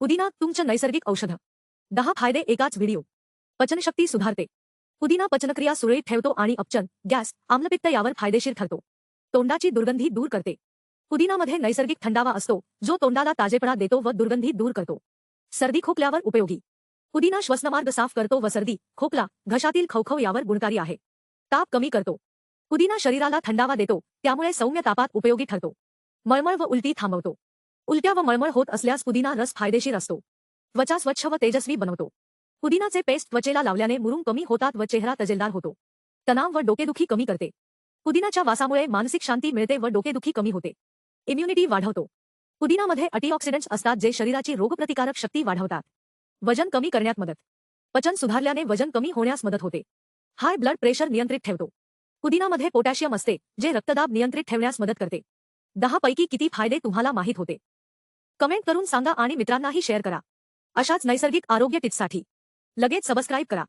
पुदिना तुमचं नैसर्गिक औषध. दहा फायदे एकाच व्हिडिओ. पचनशक्ती सुधारते. पुदिना पचनक्रिया सुरळीत ठेवतो आणि अपचन गॅस आम्लपित्त यावर फायदेशीर ठरतो. तोंडाची दुर्गंधी दूर करते. पुदिनामध्ये नैसर्गिक थंडावा असतो जो तोंडाला ताजेपणा देतो व दुर्गंधी दूर करतो. सर्दी खोकल्यावर उपयोगी. पुदिना श्वसनमार्ग साफ करतो व सर्दी खोकला घशातील खवखव यावर गुणकारी आहे. ताप कमी करतो. पुदिना शरीराला थंडावा देतो त्यामुळे सौम्य तापात उपयोगी ठरतो. मळमळ व उलटी थांबवतो. उलट्या व मळमळ होत असल्यास पुदिना रस फायदेशीर असतो. त्वचा स्वच्छ व तेजस्वी बनवतो. पुदिनाचे पेस्ट त्वचेला लावल्याने मुरुम कमी होतात व चेहरा तजेलदार होतो. तणाव व डोकेदुखी कमी करते. पुदिनाच्या वासामुळे मानसिक शांती मिळते व डोकेदुखी कमी होते. इम्युनिटी वाढवतो. पुदिनामध्ये अँटीऑक्सिडंट्स असतात जे शरीराची रोगप्रतिकारक शक्ती वाढवतात. वजन कमी करण्यात मदत. पचन सुधारल्याने वजन कमी होण्यास मदत होते. हाय ब्लड प्रेशर नियंत्रित ठेवतो. पुदिनामध्ये पोटॅशियम असते जे रक्तदाब नियंत्रित ठेवण्यास मदत करते. दहापैकी किती फायदे तुम्हाला माहीत होते? कमेंट करून सांगा आणि मित्रांनाही शेअर करा. अशाच नैसर्गिक आरोग्य टिप्ससाठी. लगेच सबस्क्राईब करा.